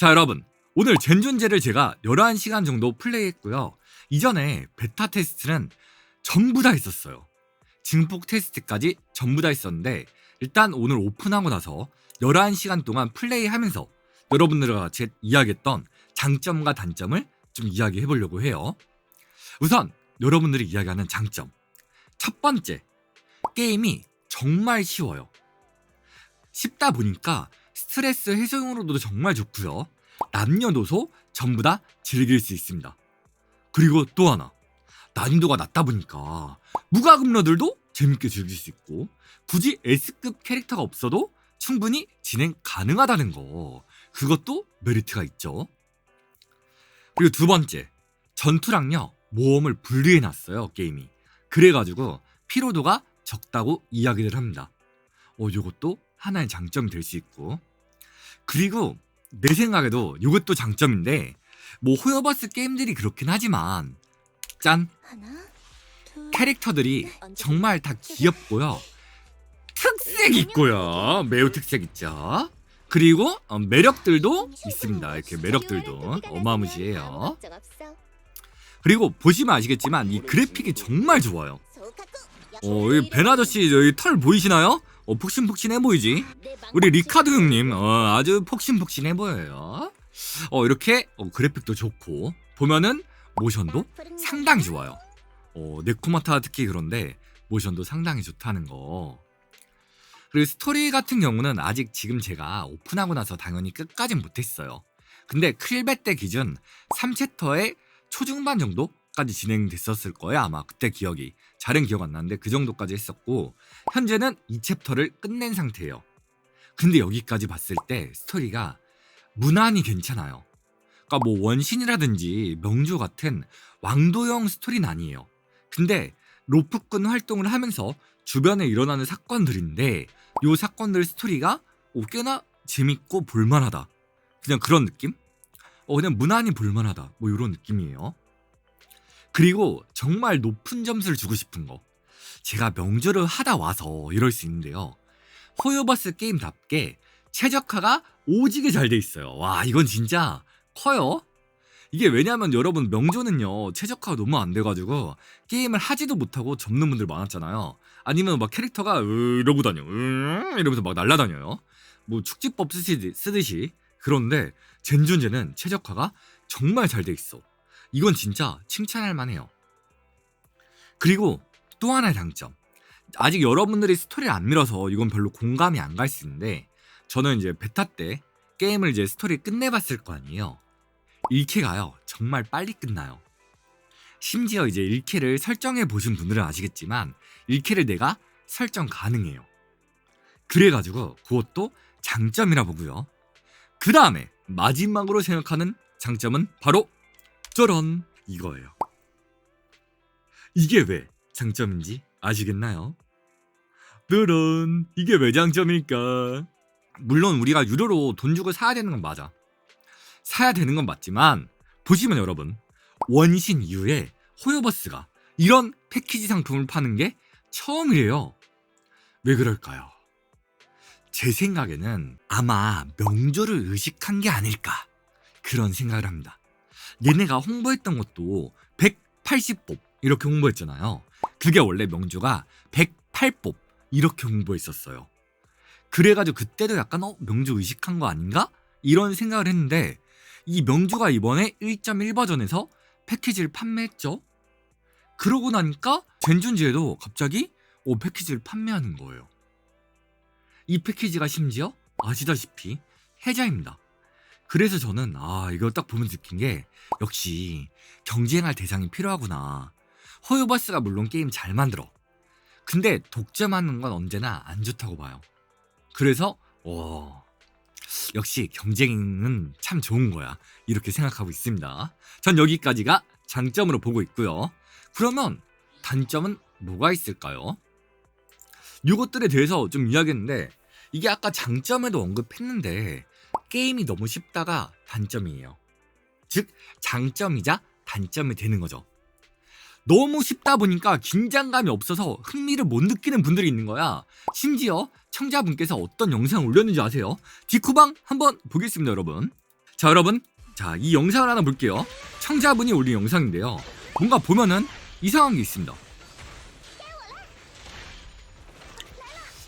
자 여러분. 오늘 젠존제를 제가 11시간 정도 플레이했고요. 이전에 베타 테스트는 전부 다 했었어요. 증폭 테스트까지 전부 다 했었는데 일단 오늘 오픈하고 나서 11시간 동안 플레이하면서 여러분들과 같이 이야기했던 장점과 단점을 좀 이야기해 보려고 해요. 우선 여러분들이 이야기하는 장점. 첫 번째 게임이 정말 쉬워요. 쉽다 보니까 스트레스 해소용으로도 정말 좋고요. 남녀노소 전부 다 즐길 수 있습니다. 그리고 또 하나 난이도가 낮다 보니까 무과금러들도 재밌게 즐길 수 있고 굳이 S급 캐릭터가 없어도 충분히 진행 가능하다는 거 그것도 메리트가 있죠. 그리고 두 번째 전투랑요 모험을 분리해 놨어요 게임이 그래가지고 피로도가 적다고 이야기를 합니다. 어 요것도 하나의 장점이 될 수 있고 그리고 내 생각에도 이것도 장점인데 뭐 호여버스 게임들이 그렇긴 하지만 짠. 캐릭터들이 네. 정말 다 귀엽고요. 특색 있고요. 매우 특색 있죠. 그리고 어, 매력들도 있습니다. 이렇게 매력들도 어마무시해요. 그리고 보시면 아시겠지만 이 그래픽이 정말 좋아요. 어, 이 베나저씨 여기 털 보이시나요? 어, 폭신폭신해 보이지? 우리 리카드 형님 어, 아주 폭신폭신해 보여요. 어, 이렇게 어, 그래픽도 좋고 보면은 모션도 상당히 좋아요. 어, 네코마타 특히 그런데 모션도 상당히 좋다는 거. 그리고 스토리 같은 경우는 아직 지금 제가 오픈하고 나서 당연히 끝까진 못했어요. 근데 클베 때 기준 3챕터의 초중반 정도까지 진행됐었을 거예요 아마 그때 기억이 잘은 기억 안 나는데 그 정도까지 했었고 현재는 2챕터를 끝낸 상태예요. 근데 여기까지 봤을 때 스토리가 무난히 괜찮아요. 그러니까 뭐 원신이라든지 명조 같은 왕도형 스토리는 아니에요. 근데 로프꾼 활동을 하면서 주변에 일어나는 사건들인데 요 사건들 스토리가 오, 꽤나 재밌고 볼만하다. 그냥 그런 느낌? 어, 그냥 무난히 볼만하다. 뭐 이런 느낌이에요. 그리고 정말 높은 점수를 주고 싶은 거. 제가 명조를 하다 와서 이럴 수 있는데요. 호요버스 게임답게 최적화가 오지게 잘 돼 있어요. 와, 이건 진짜 커요. 이게 왜냐면 여러분 명조는요 최적화가 너무 안 돼가지고 게임을 하지도 못하고 접는 분들 많았잖아요 아니면 막 캐릭터가 으 이러고 다녀 으 이러면서 막 날라다녀요 뭐 축지법 쓰시, 쓰듯이 그런데 젠존제는 최적화가 정말 잘 돼 있어 이건 진짜 칭찬할 만해요. 그리고 또 하나의 장점. 아직 여러분들이 스토리를 안 밀어서 이건 별로 공감이 안 갈 수 있는데 저는 이제 베타 때 게임을 이제 스토리 끝내봤을 거 아니에요. 1캐가요. 정말 빨리 끝나요. 심지어 이제 1캐를 설정해 보신 분들은 아시겠지만 1캐를 내가 설정 가능해요. 그래가지고 그것도 장점이라 보고요. 그 다음에 마지막으로 생각하는 장점은 바로 저런 이거예요 이게 왜 장점인지 아시겠나요? 저런 이게 왜 장점일까 물론 우리가 유료로 돈 주고 사야 되는 건 맞아 사야 되는 건 맞지만 보시면 여러분 원신 이후에 호요버스가 이런 패키지 상품을 파는 게 처음이래요. 왜 그럴까요? 제 생각에는 아마 명조를 의식한 게 아닐까 그런 생각을 합니다. 얘네가 홍보했던 것도 180법 이렇게 홍보했잖아요. 그게 원래 명조가 108법 이렇게 홍보했었어요. 그래가지고 그때도 약간 어 명조 의식한 거 아닌가 이런 생각을 했는데 이 명주가 이번에 1.1 버전에서 패키지를 판매했죠. 그러고 나니까 젠준지에도 갑자기 오 패키지를 판매하는 거예요. 이 패키지가 심지어 아시다시피 해자입니다. 그래서 저는 아 이거 딱 보면 느낀 게 역시 경쟁할 대상이 필요하구나. 호요버스가 물론 게임 잘 만들어. 근데 독점하는 건 언제나 안 좋다고 봐요. 그래서 와 역시 경쟁은 참 좋은 거야. 이렇게 생각하고 있습니다. 전 여기까지가 장점으로 보고 있고요. 그러면 단점은 뭐가 있을까요? 이것들에 대해서 좀 이야기했는데 이게 아까 장점에도 언급했는데 게임이 너무 쉽다가 단점이에요. 즉 장점이자 단점이 되는 거죠. 너무 쉽다 보니까 긴장감이 없어서 흥미를 못 느끼는 분들이 있는 거야. 심지어 청자분께서 어떤 영상을 올렸는지 아세요? 디코방 한번 보겠습니다, 여러분. 자 여러분 자 이 영상을 하나 볼게요 청자분이 올린 영상인데요 뭔가 보면은 이상한 게 있습니다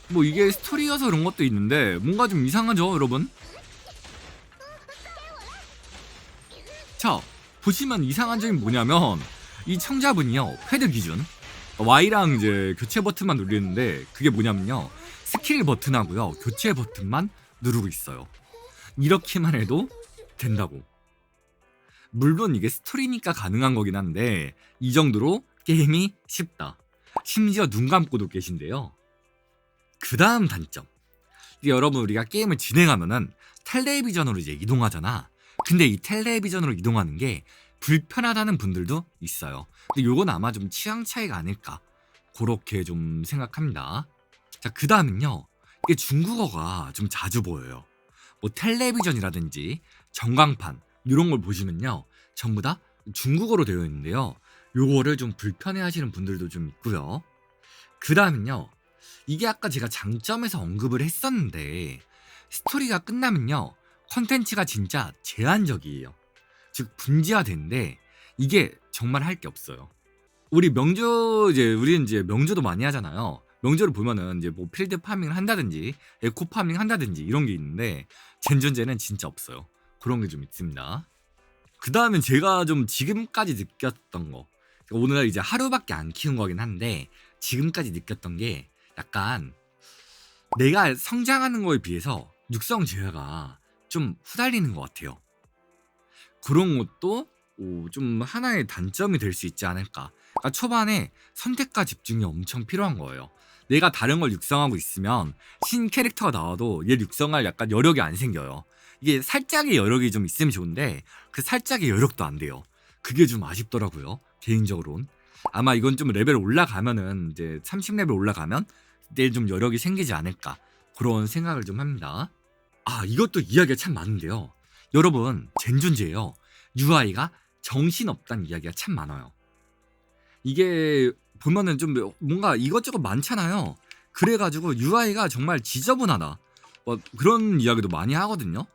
뭐 이게 스토리여서 그런 것도 있는데 뭔가 좀 이상하죠 여러분 자 보시면 이상한 점이 뭐냐면 이 청자분이요 패드 기준. Y랑 이제 교체 버튼만 누르는데 그게 뭐냐면요 스킬 버튼하고요 교체 버튼만 누르고 있어요. 이렇게만 해도 된다고. 물론 이게 스토리니까 가능한 거긴 한데 이 정도로 게임이 쉽다. 심지어 눈 감고도 계신데요. 그 다음 단점. 여러분 우리가 게임을 진행하면은 텔레비전으로 이제 이동하잖아 근데 이 텔레비전으로 이동하는 게 불편하다는 분들도 있어요. 근데 요건 아마 좀 취향 차이가 아닐까. 그렇게 좀 생각합니다. 자 그 다음은요. 이게 중국어가 좀 자주 보여요. 뭐 텔레비전이라든지 전광판 이런 걸 보시면요. 전부 다 중국어로 되어 있는데요. 요거를 좀 불편해 하시는 분들도 좀 있고요. 그 다음은요. 이게 아까 제가 장점에서 언급을 했었는데 스토리가 끝나면요 컨텐츠가 진짜 제한적이에요. 즉 분지화되는데 이게 정말 할 게 없어요. 우리 명조 이제 우리는 이제 명조도 많이 하잖아요. 명조를 보면은 이제 뭐 필드 파밍을 한다든지 에코 파밍 한다든지 이런 게 있는데 젠전제는 진짜 없어요. 그런 게 좀 있습니다. 그 다음엔 제가 좀 지금까지 느꼈던 거. 오늘 이제 하루밖에 안 키운 거긴 한데 지금까지 느꼈던 게 약간 내가 성장하는 거에 비해서 육성 제어가 좀 후달리는 것 같아요. 그런 것도 오, 좀 하나의 단점이 될 수 있지 않을까. 그러니까 초반에 선택과 집중이 엄청 필요한 거예요. 내가 다른 걸 육성하고 있으면 신 캐릭터가 나와도 얘 육성할 약간 여력이 안 생겨요. 이게 살짝의 여력이 좀 있으면 좋은데 그 살짝의 여력도 안 돼요. 그게 좀 아쉽더라고요 개인적으로는. 아마 이건 좀 레벨 올라가면은 이제 30레벨 올라가면 그때 좀 여력이 생기지 않을까 그런 생각을 좀 합니다 아 이것도 이야기가 참 많은데요. 여러분 젠존제예요. UI가 정신없다는 이야기가 참 많아요. 이게 보면은 좀 뭔가 이것저것 많잖아요. 그래가지고 UI가 정말 지저분하다. 뭐 그런 이야기도 많이 하거든요.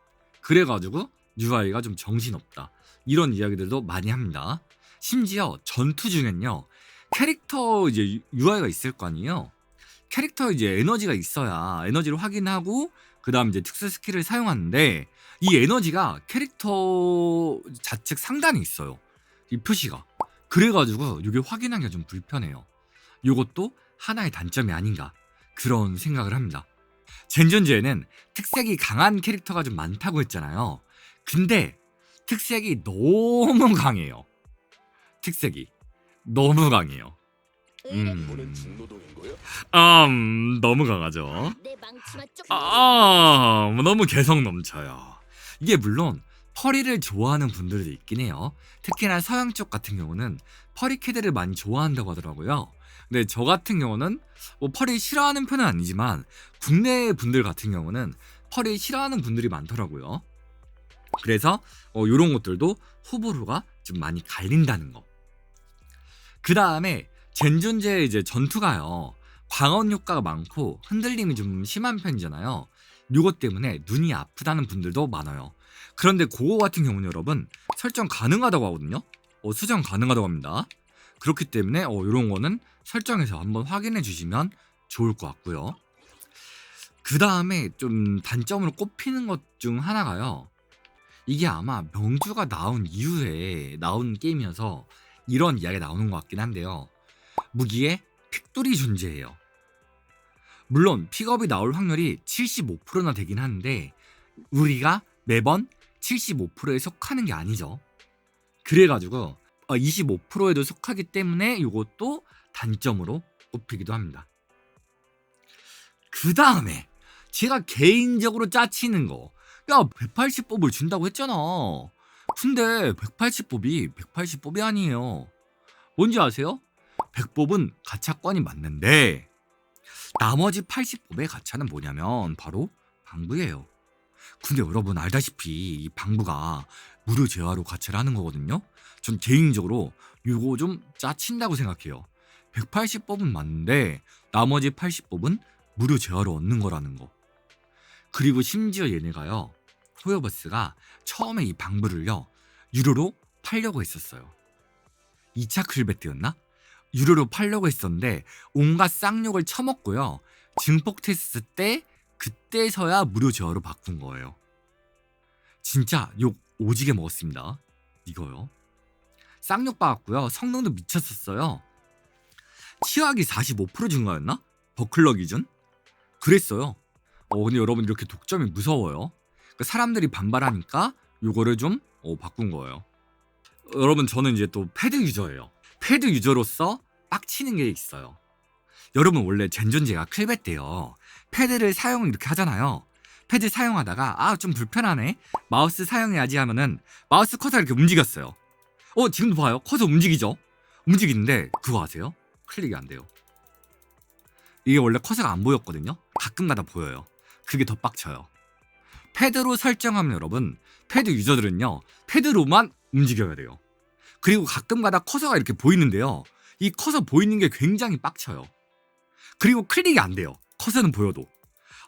그래가지고 UI가 좀 정신없다. 이런 이야기들도 많이 합니다. 심지어 전투 중엔요 캐릭터 이제 UI가 있을 거 아니에요. 캐릭터 이제 에너지가 있어야 에너지를 확인하고 그 다음 이제 특수 스킬을 사용하는데 이 에너지가 캐릭터 좌측 상단에 있어요. 이 표시가. 그래가지고 이게 확인하기가 좀 불편해요. 이것도 하나의 단점이 아닌가 그런 생각을 합니다. 젠전즈에는 특색이 강한 캐릭터가 좀 많다고 했잖아요. 근데 특색이 너무 강해요. 특색이 너무 강해요 음. 중노동인 거야? 음 너무 강하죠 내 망치마 쪽. 아, 너무 개성 넘쳐요. 이게 물론 퍼리를 좋아하는 분들도 있긴 해요. 특히나 서양 쪽 같은 경우는 퍼리 캐드를 많이 좋아한다고 하더라고요. 근데 저 같은 경우는 뭐 퍼리 싫어하는 편은 아니지만 국내 분들 같은 경우는 퍼리 싫어하는 분들이 많더라고요. 그래서 어, 이런 것들도 후보로가 좀 많이 갈린다는 거. 그 다음에 젠존제 이제 전투가요. 광원 효과가 많고 흔들림이 좀 심한 편이잖아요. 요것 때문에 눈이 아프다는 분들도 많아요. 그런데 그거 같은 경우는 여러분 설정 가능하다고 하거든요. 어, 수정 가능하다고 합니다. 그렇기 때문에 어, 이런 거는 설정해서 한번 확인해 주시면 좋을 것 같고요. 그 다음에 좀 단점으로 꼽히는 것 중 하나가요. 이게 아마 명주가 나온 이후에 나온 게임이어서 이런 이야기가 나오는 것 같긴 한데요. 무기에 픽돌이 존재해요. 물론 픽업이 나올 확률이 75%나 되긴 하는데 우리가 매번 75%에 속하는 게 아니죠. 그래가지고 25%에도 속하기 때문에 이것도 단점으로 꼽히기도 합니다. 그 다음에 제가 개인적으로 짜치는 거, 야 180법을 준다고 했잖아. 근데 180법이 180법이 아니에요. 뭔지 아세요? 100법은 가차권이 맞는데 나머지 80법의 가차는 뭐냐면 바로 방부예요. 근데 여러분 알다시피 이 방부가 무료 재화로 가차를 하는 거거든요. 전 개인적으로 이거 좀 짜친다고 생각해요. 180법은 맞는데 나머지 80법은 무료 재화로 얻는 거라는 거. 그리고 심지어 얘네가요. 호여버스가 처음에 이 방부를요 유료로 팔려고 했었어요. 2차 클베트였나? 유료로 팔려고 했었는데 온갖 쌍욕을 쳐먹고요. 증폭 테스트 때 그때서야 무료 제어로 바꾼 거예요. 진짜 욕 오지게 먹었습니다. 이거요. 쌍욕 받았고요. 성능도 미쳤었어요. 치약이 45% 증가였나? 버클러 기준? 그랬어요. 어, 근데 여러분 이렇게 독점이 무서워요. 그 사람들이 반발하니까 요거를 좀 어, 바꾼 거예요. 여러분 저는 이제 또 패드 유저예요. 패드 유저로서 빡치는 게 있어요. 여러분 원래 젠존제가 클벳 때요. 패드를 사용 이렇게 하잖아요. 패드 사용하다가 아 좀 불편하네. 마우스 사용해야지 하면은 마우스 커서 이렇게 움직였어요. 어 지금도 봐요. 커서 움직이죠. 움직이는데 그거 아세요? 클릭이 안 돼요. 이게 원래 커서가 안 보였거든요. 가끔가다 보여요. 그게 더 빡쳐요. 패드로 설정하면 여러분 패드 유저들은요 패드로만 움직여야 돼요. 그리고 가끔가다 커서가 이렇게 보이는데요. 이 커서 보이는 게 굉장히 빡쳐요. 그리고 클릭이 안 돼요. 커서는 보여도.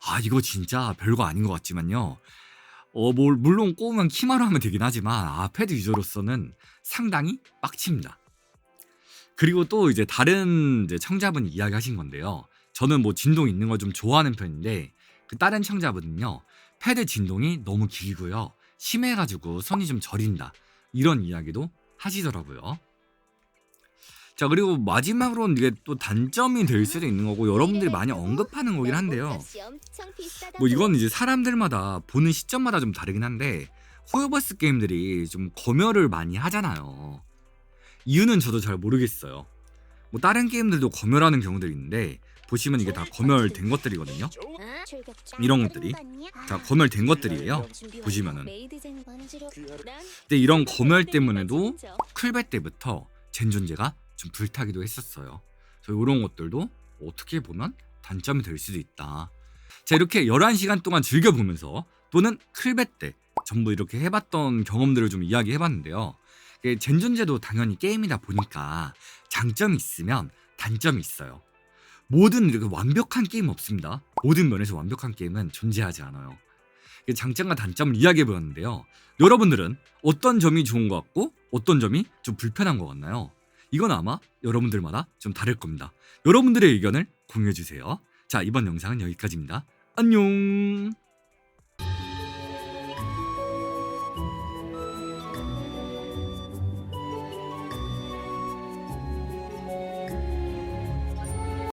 아 이거 진짜 별거 아닌 것 같지만요. 어, 뭘 물론 꼬우면 키마로 하면 되긴 하지만 아 패드 유저로서는 상당히 빡칩니다. 그리고 또 이제 다른 이제 청자분이 이야기 하신 건데요. 저는 뭐 진동 있는 걸 좀 좋아하는 편인데 그 다른 청자분은요 패드 진동이 너무 길고요 심해가지고 손이 좀 저린다 이런 이야기도 하시더라고요. 자 그리고 마지막으로는 이게 또 단점이 될 수도 있는 거고 여러분들이 많이 언급하는 거긴 한데요. 뭐 이건 이제 사람들마다 보는 시점마다 좀 다르긴 한데 호요버스 게임들이 좀 검열을 많이 하잖아요. 이유는 저도 잘 모르겠어요. 뭐 다른 게임들도 검열하는 경우들이 있는데 보시면 이게 다 검열된 것들이거든요. 이런 것들이 다 검열된 것들이에요. 보시면은. 근데 이런 검열 때문에도 클베 때부터 젠존제가 좀 불타기도 했었어요. 그래서 이런 것들도 어떻게 보면 단점이 될 수도 있다. 자 이렇게 11시간 동안 즐겨보면서 또는 클베 때 전부 이렇게 해봤던 경험들을 좀 이야기해봤는데요. 이게 젠존제도 당연히 게임이다 보니까 장점이 있으면 단점이 있어요. 모든 이렇게 완벽한 게임 없습니다. 모든 면에서 완벽한 게임은 존재하지 않아요. 장점과 단점을 이야기해 보았는데요. 여러분들은 어떤 점이 좋은 것 같고 어떤 점이 좀 불편한 것 같나요? 이건 아마 여러분들마다 좀 다를 겁니다. 여러분들의 의견을 공유해 주세요. 자, 이번 영상은 여기까지입니다. 안녕!